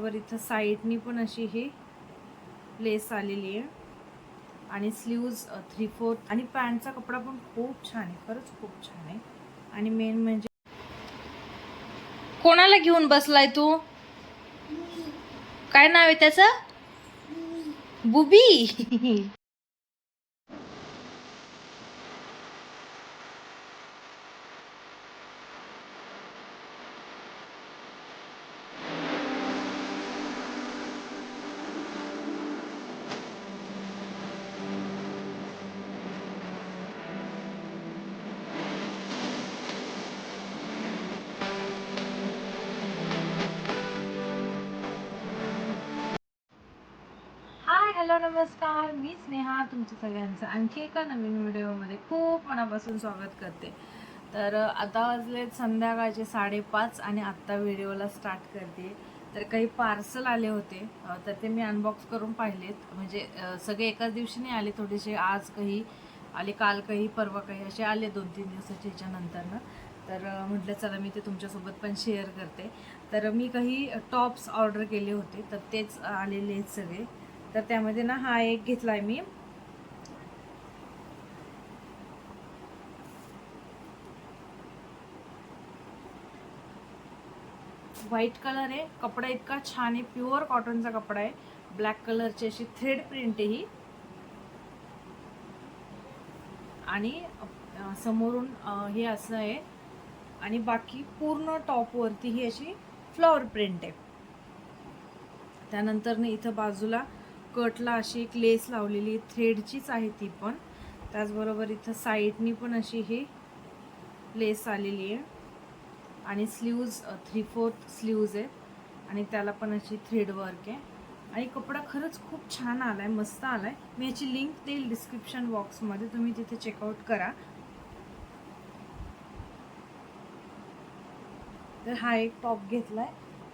त्याचबरोबर इथं साईडनी पण अशी ही लेस आलेली आहे. आणि स्लीव्ज थ्री फोर्थ आणि पॅन्टचा कपडा पण खूप छान आहे. खरंच खूप छान आहे. आणि मेन म्हणजे कोणाला घेऊन बसलाय तू? काय नाव आहे त्याचं? बुबी. हॅलो नमस्कार. मी स्नेहा तुमच्या सगळ्यांचं आणखी एका नवीन व्हिडिओमध्ये खूप मनापासून स्वागत करते. तर आता वाजले संध्याकाळचे साडेपाच आणि आत्ता व्हिडिओला स्टार्ट करते. तर काही पार्सल आले होते. तर ते मी अनबॉक्स करून पाहिलेत. म्हणजे सगळे एकाच दिवशी नाही आले थोडेसे आज काही आले काल काही परवा काही असे आले दोन तीन दिवसाच्या ह्याच्यानंतरनं तर म्हटलं चला मी ते तुमच्यासोबत पण शेअर करते. तर मी काही टॉप्स ऑर्डर केले होते तर तेच आलेले आहेत सगळे. तर त्यामध्ये ना हा एक घेतला आहे मी. व्हाईट कलर आहे. कपडा इतका छान आहे. प्युअर कॉटनचा कपडा आहे. ब्लॅक कलरची अशी थ्रेड प्रिंट आहे ही. आणि समोरून हे असं आहे. आणि बाकी पूर्ण टॉपवरती ही अशी फ्लॉवर प्रिंट आहे. त्यानंतर इथं बाजूला कटला अशी एक लेस लावलेली थ्रेडचीच आहे ती पण. त्याचबरोबर इथं साईडनी पण अशी ही लेस आलेली आहे. आणि स्लीव्ज थ्री फोर्थ स्लीव्ज आहेत. आणि त्याला पण अशी थ्रेड वर्क आहे. आणि कपडा खरंच खूप छान आला आहे मस्त आला आहे मी याची लिंक देईल डिस्क्रिप्शन बॉक्समध्ये तुम्ही तिथे चेकआउट करा. तर हा एक टॉप घेतलाय.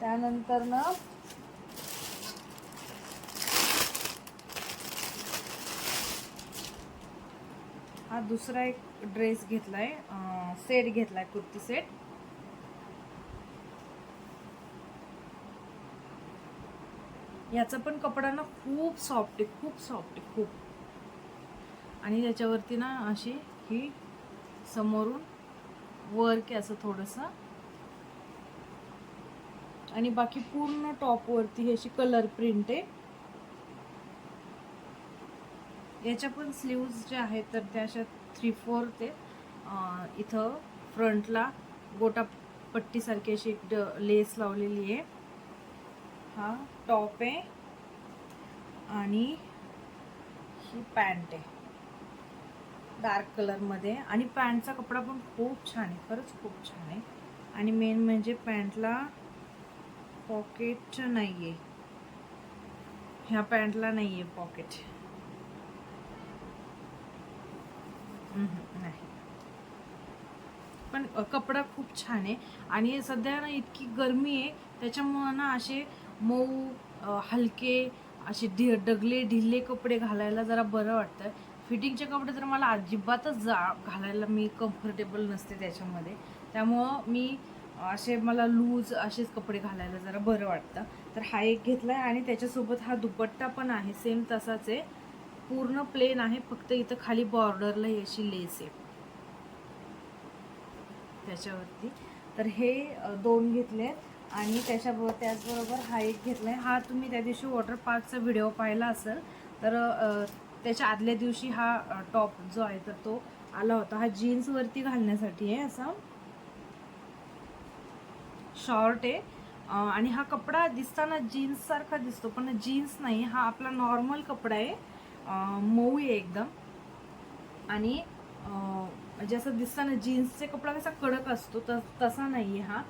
त्यानंतर ना दुसरा एक ड्रेस घेतलाय सेट घेतलाय कुर्ती सेट. याचा पण कपडा ना खूप सॉफ्ट आहे खूप सॉफ्ट आहे खूप. आणि त्याच्यावरती ना अशी ही समोरून वर्क आहे असं थोडंसं. आणि बाकी पूर्ण टॉपवरती ही अशी कलर प्रिंट आहे. याच्या पण स्लीव्ज ज्या आहेत तर त्या अशा थ्री फोर ते इथं फ्रंटला गोटा पट्टीसारखी अशी एक ड- लेस लावलेली आहे. हा टॉप आहे आणि ही पॅन्ट आहे. डार्क कलरमध्ये आणि पॅन्टचा कपडा पण खूप छान आहे. खरंच खूप छान आहे. आणि मेन म्हणजे पॅन्टला पॉकेट नाही आहे ह्या पॅन्टला नाही आहे पॉकेट नाही. पण कपडा खूप छान आहे. आणि सध्या ना इतकी गरमी आहे त्याच्यामुळं ना असे मऊ हलके असे ढि डगले ढिल्ले कपडे घालायला जरा बरं वाटतं. फिटिंगचे कपडे तर मला अजिबातच जा घालायला मी कम्फर्टेबल नसते त्याच्यामध्ये. त्यामुळं मी असे मला लूज असेच कपडे घालायला जरा बरं वाटतं. तर हा एक घेतला आहे आणि त्याच्यासोबत हा दुपट्टा पण आहे सेम तसाच आहे. पूर्ण प्लेन आहे फक्त इथं खाली बॉर्डरला ही अशी लेस आहे त्याच्यावरती. तर हे दोन घेतले आणि त्याच्याबरोबर त्याचबरोबर हा एक घेतलाय. हा तुम्ही त्या दिवशी वॉटर पार्कचा व्हिडिओ पाहिला असेल तर त्याच्या आदल्या दिवशी हा टॉप जो आहे तर तो आला होता. हा जीन्सवरती घालण्यासाठी आहे असा. शॉर्ट आहे. आणि हा कपडा दिसताना जीन्ससारखा दिसतो पण जीन्स नाही. हा आपला नॉर्मल कपडा आहे. मऊ आहे एकदम. आणि म्हणजे असं दिसताना जीन्सचे कपडा कसा कडक असतो त- तसा आहे हा.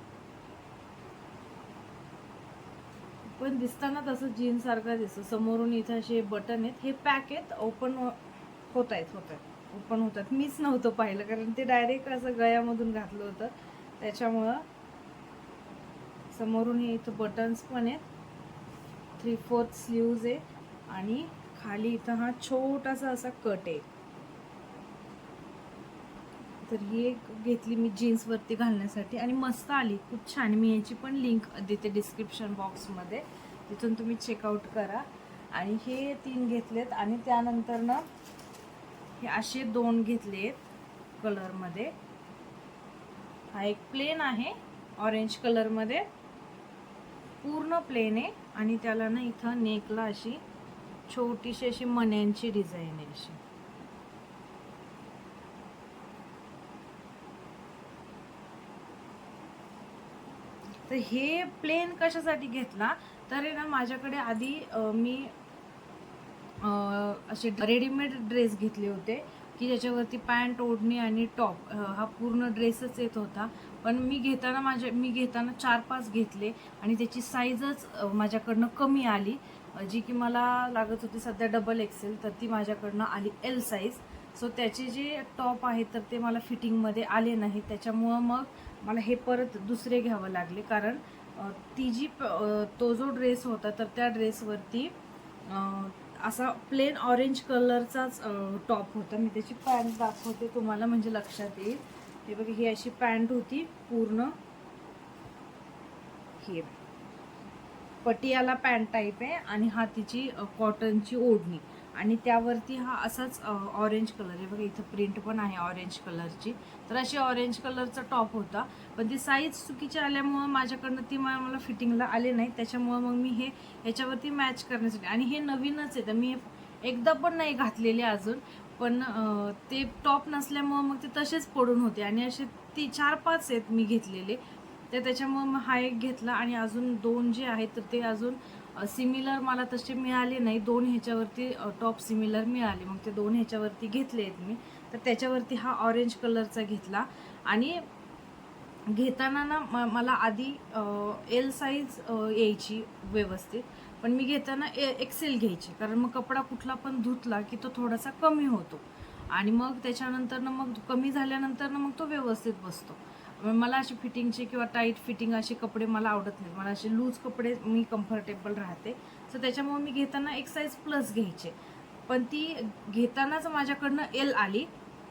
पण दिसताना तसं जीन्स सारखा दिसतो. समोरून इथं असे बटन आहेत. हे पॅक आहेत. ओपन हो, होत आहेत होत आहेत. ओपन होतात मीच नव्हतं पाहिलं कारण ते डायरेक्ट असं गळ्यामधून घातलं होतं. त्याच्यामुळं समोरून हे इथं बटन्स पण आहेत. थ्री फोर्थ स्लीव्ज आहे. आणि खाली इथं हा छोटासा असा कट आहे. तर ही एक घेतली मी जीन्सवरती घालण्यासाठी आणि मस्त आली. खूप छान मी याची पण लिंक देते डिस्क्रिप्शन बॉक्समध्ये तिथून तुम्ही चेकआउट करा. आणि हे तीन घेतलेत आणि त्यानंतर ना हे असे दोन घेतलेत कलरमध्ये हा एक प्लेन आहे. ऑरेंज कलरमध्ये पूर्ण प्लेन आहे. आणि त्याला ना इथं नेकला अशी छोटीशी अशी मण्यांची डिझाईन आहे अशी. तर हे प्लेन कशासाठी घेतला? तर आहे ना माझ्याकडे आधी मी असे रेडीमेड ड्रेस घेतले होते की ज्याच्यावरती पॅन्ट ओढणी आणि टॉप हा पूर्ण ड्रेसच येत होता. पण मी घेताना माझ्या मी घेताना चार पाच घेतले आणि त्याची साईजच माझ्याकडनं कमी आली. जी की मला लागत होती सध्या डबल एक्सेल तर ती माझ्याकडनं आली एल साईज सो त्याचे जे टॉप आहेत तर ते मला फिटिंगमध्ये आले नाही त्याच्यामुळं मग मला हे परत दुसरे घ्यावं लागले. कारण ती जी प- तो जो ड्रेस होता तर त्या ड्रेसवरती असा प्लेन ऑरेंज कलरचाच टॉप होता. मी त्याची पॅन्ट दाखवते तुम्हाला म्हणजे लक्षात येईल. हे बघा ही अशी पॅन्ट होती पूर्ण. हे. पटियाला पॅन्ट टाईप आहे आणि हा तिची कॉटनची ओढणी. आणि त्यावरती हा असाच ऑरेंज कलर आहे. बघा इथं प्रिंट पण आहे ऑरेंज कलरची तर अशी ऑरेंज कलरचा टॉप होता. पण ती साईज चुकीची आल्यामुळं माझ्याकडनं ती मला फिटिंगला आले नाही. त्याच्यामुळं मग मी हे ह्याच्यावरती मॅच करण्यासाठी आणि हे नवीनच आहे. तर मी हे एकदा पण नाही घातलेले अजून. पण ते टॉप नसल्यामुळं मग ते तसेच पडून होते. आणि असे ती चार पाच आहेत मी घेतलेले. तर त्याच्यामुळं मग हा एक घेतला आणि अजून दोन जे आहेत तर ते अजून सिमिलर मला तसे मिळाले नाही. दोन ह्याच्यावरती टॉप सिमिलर मिळाले. मग ते दोन ह्याच्यावरती घेतले आहेत मी. तर त्याच्यावरती हा ऑरेंज कलरचा घेतला. आणि घेताना ना म- मला आधी एल साईज यायची व्यवस्थित. पण मी घेताना ए एक्सेल घ्यायची. कारण मग कपडा कुठला पण धुतला की तो थोडासा कमी होतो. आणि मग त्याच्यानंतर मग कमी झाल्यानंतर मग तो व्यवस्थित बसतो. मला अशी फिटिंगचे किंवा टाईट फिटिंग असे कपडे मला आवडत नाहीत. मला असे लूज कपडे मी कम्फर्टेबल राहते. सो त्याच्यामुळे मी घेताना एक साईज प्लस घ्यायचे. पण ती घेतानाच माझ्याकडनं एल आली.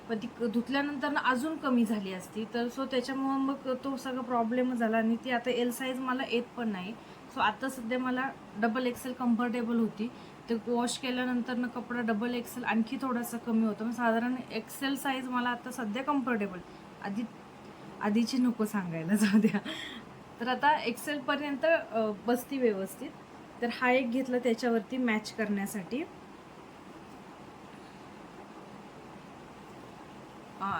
पण ती क- धुतल्यानंतर अजून कमी झाली असती. तर सो त्याच्यामुळं मग तो सगळा प्रॉब्लेम झाला आणि ती आता एल साईज मला येत पण नाही. सो आता सध्या मला डबल एक्सेल कम्फर्टेबल होती. ते वॉश केल्यानंतरनं कपडा डबल एक्सेल आणखी थोडासा कमी होतो. मग साधारण एक्सेल साईज मला आता सध्या कम्फर्टेबल आधी आधीची नको सांगायला जाऊ द्या. तर आता एक्सेलपर्यंत बसती व्यवस्थित. तर हा एक घेतला त्याच्यावरती मॅच करण्यासाठी.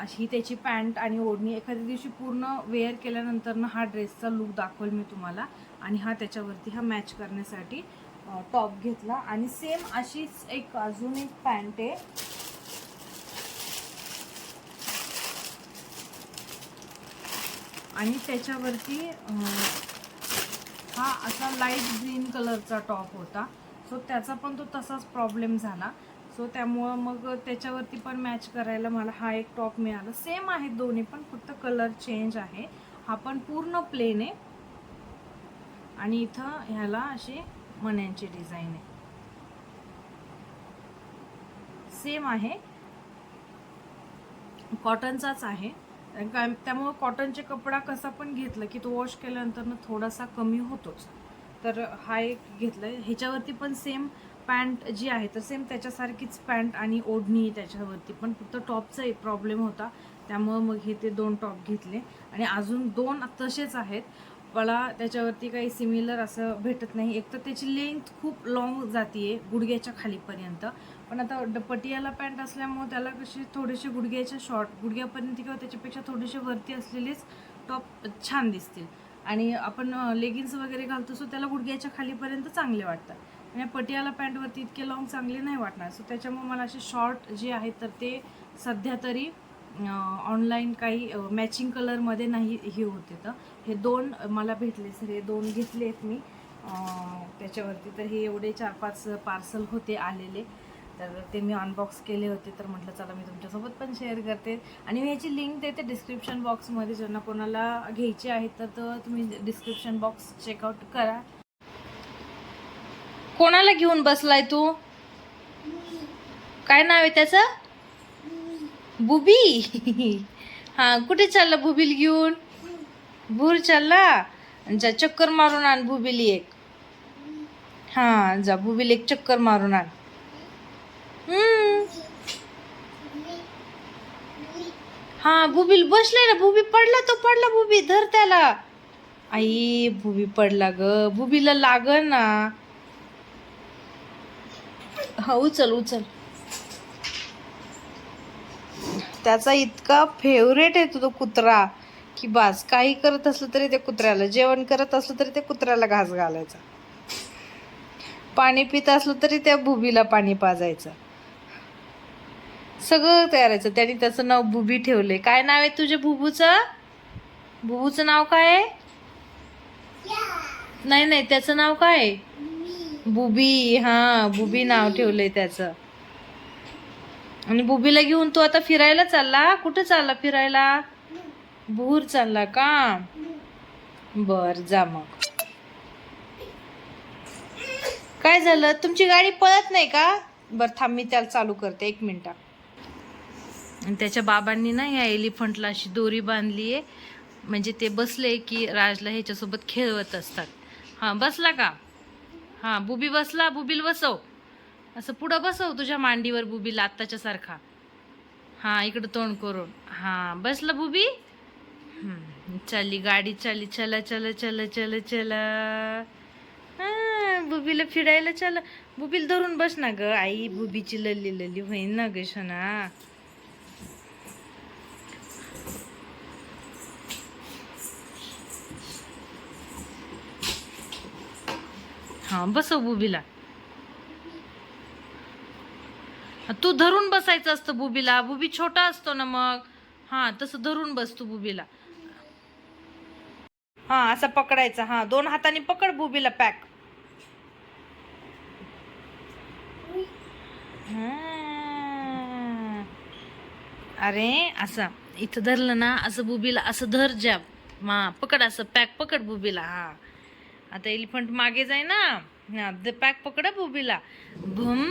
ही त्याची पॅन्ट आणि ओढणी एखाद्या दिवशी पूर्ण वेअर केल्यानंतर ना हा ड्रेसचा लुक दाखवेल मी तुम्हाला. आणि हा त्याच्यावरती हा मॅच करण्यासाठी टॉप घेतला. आणि सेम अशीच एक अजून एक पॅन्ट आहे. आणि त्याच्यावरती हा असा लाइट ग्रीन कलरचा टॉप होता. सो त्याचा पण तो तसाच प्रॉब्लेम झाला. सो त्यामुळं मग त्याच्यावरती पण मॅच करायला मला हा एक टॉप मिळाला. सेम आहे दोन्ही पण फक्त कलर चेंज आहे. हा पण पूर्ण प्लेन आहे. आणि इथं ह्याला अशी मण्यांची डिझाईन आहे. सेम आहे. कॉटनचाच आहे. त्यामुळं कॉटनचे कपडा कसा पण घेतला की तो वॉश केल्यानंतर ना थोडासा कमी होतोच. तर हा एक घेतलाय. ह्याच्यावरती पण सेम पॅन्ट जी आहे तर सेम त्याच्यासारखीच पॅन्ट आणि ओढणी त्याच्यावरती पण फक्त टॉपचा एक प्रॉब्लेम होता. त्यामुळं मग हे ते दोन टॉप घेतले. आणि अजून दोन तसेच आहेत. मला त्याच्यावरती काही सिमिलर असं भेटत नाही. एक तर त्याची लेंथ खूप लॉंग आहे गुडघ्याच्या खालीपर्यंत. पण आता ड- पटियाला पॅन्ट असल्यामुळे त्याला कशी थोडेसे गुडघ्याच्या शॉर्ट गुडघ्यापर्यंत किंवा त्याच्यापेक्षा थोडेसे वरती असलेलेच टॉप छान दिसतील. आणि आपण लेगिन्स वगैरे घालतो सो त्याला गुडघ्याच्या खालीपर्यंत चांगले वाटतात. आणि पटियाला पॅन्टवरती इतके लॉंग चांगले नाही वाटणार. सो त्याच्यामुळे मला असे शॉर्ट जे आहेत तर ते सध्या तरी ऑनलाईन काही मॅचिंग कलरमध्ये नाही हे होते तर. हे दोन मला भेटले सर हे दोन घेतले आहेत मी त्याच्यावरती तर हे एवढे चार पाच पार्सल होते आलेले. तर ते मी अनबॉक्स केले होते तर म्हटलं चला मी तुमच्यासोबत पण शेअर करते. आणि मी याची लिंक देते डिस्क्रिप्शन बॉक्समध्ये ज्यांना कोणाला घ्यायची आहे तर तुम्ही डिस्क्रिप्शन बॉक्स चेकआउट करा. कोणाला घेऊन बसलाय तू? काय नाव आहे त्याचं? बुबी. हा कुठे चालला भुबील घेऊन? भूर चालला? जा चक्कर मारून आण भुबीली एक. हा जा भुबील एक चक्कर मारून आण. हा भुबील बसले ना भुबी पडला तो पडला भुबी धर त्याला. आई भुबी पडला ग. भुबीला लाग ना. हा उचल उचल. त्याचा इतका फेवरेट आहे तो कुत्रा की बास काही करत असलं तरी त्या कुत्र्याला जेवण करत असलं तरी त्या कुत्र्याला घास घालायचा. पाणी पित असलं तरी त्या भुबीला पाणी पाजायचं. सगळं तयारायचं त्याने त्याचं नाव बुबी ठेवले काय नाव आहे तुझ्या बुबूचं? बुबूचं नाव काय आहे? नाही नाही त्याचं नाव काय आहे? बुबी. हा बुबी नाव ठेवलंय त्याचं. आणि बुबीला घेऊन तू आता फिरायला चालला? कुठं चालला फिरायला? भूर चालला का? बर जा मग. काय झालं? तुमची गाडी पळत नाही का? बर थांब मी त्याला चालू करते. एक मिनिटा. आणि त्याच्या बाबांनी ना या एलिफंटला अशी दोरी बांधली आहे. म्हणजे ते बसले की राजला ह्याच्यासोबत खेळवत असतात. हां बसला का? हां बुबी बसला बुबील बसव. असं पुढं बसव तुझ्या मांडीवर बुबीला आत्ताच्या सारखा. हां इकडं तोंड करून. हां बसला बुबी. चालली गाडी चालली. चला चला चला चला चला. हां बुबीला फिरायला चला. बुबीला धरून बस ना ग. आई बुबीची लल्ली लल्ली होईन ना ग शना. हां बसव बुबीला. तू धरून बसायचं असतं बुबीला. बुबी छोटा असतो ना मग. हां तसं धरून बस तू बुबीला. हां असं पकडायचं. हां दोन हाताने पकड बुबीला पॅक. अरे असं. इथं धरलं ना असं बुबीला असं धर जॅब. मा पकड असं पॅक पकड बुबीला. हां. आता एलिफंट मागे जाय ना. हा पॅक पकडा बुबीला. भम.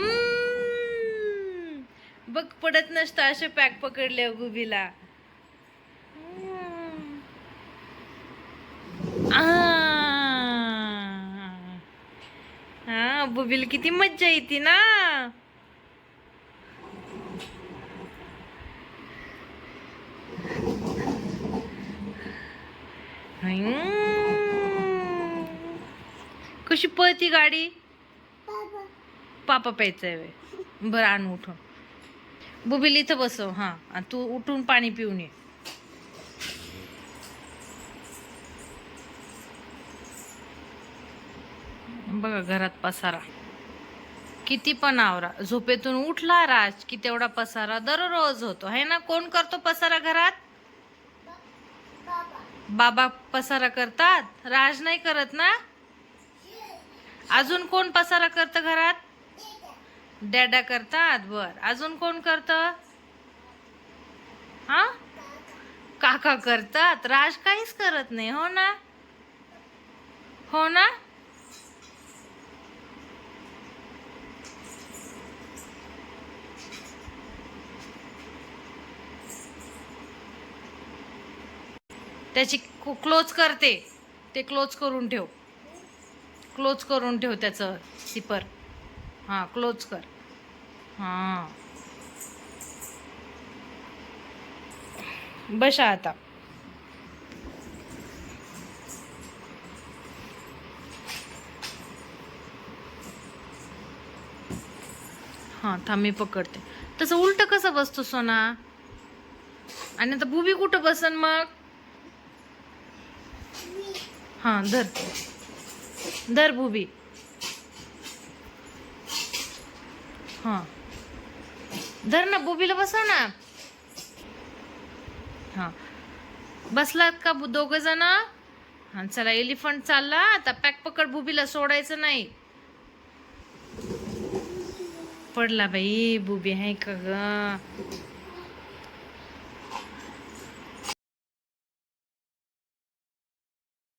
बघ पडत नसतं असे पॅक पकडले हो बुबीला. आ. हा बुबीला किती मज्जा येते ना. कशी पळती गाडी? पापा. प्यायचंय वे बरं आण उठून. बुबील इथं बसव हा. आणि तू उठून पाणी पिऊन ये. बघा घरात पसारा. किती पण आवरा. झोपेतून उठला राज की तेवढा पसारा दररोज होतो. है ना? कोण करतो पसारा घरात? बाबा पसारा करतात? राज नाही करत ना? अजून कोण पसारा करत घरात? डॅडा करतात? बर. अजून कोण करत? हा? काका करतात? राज काहीच करत नाही हो ना? हो ना? त्याची क्लोज करते. ते क्लोज करून ठेव. क्लोज करून ठेव त्याचं सिपर हां क्लोज कर. हां. बशा आता. हां थांब मी पकडते. तसं उलट कसं बसतो सोना? आणि आता भुबी कुठं बसन मग? हां धर. धर भुबी हां. धर ना बुबीला बसव ना. हां. बसलात का दोघ जण? हां चला एलिफंट चालला. आता पॅक पकड बुबीला सोडायचं नाही. पडला बाई बुबी आहे का ग?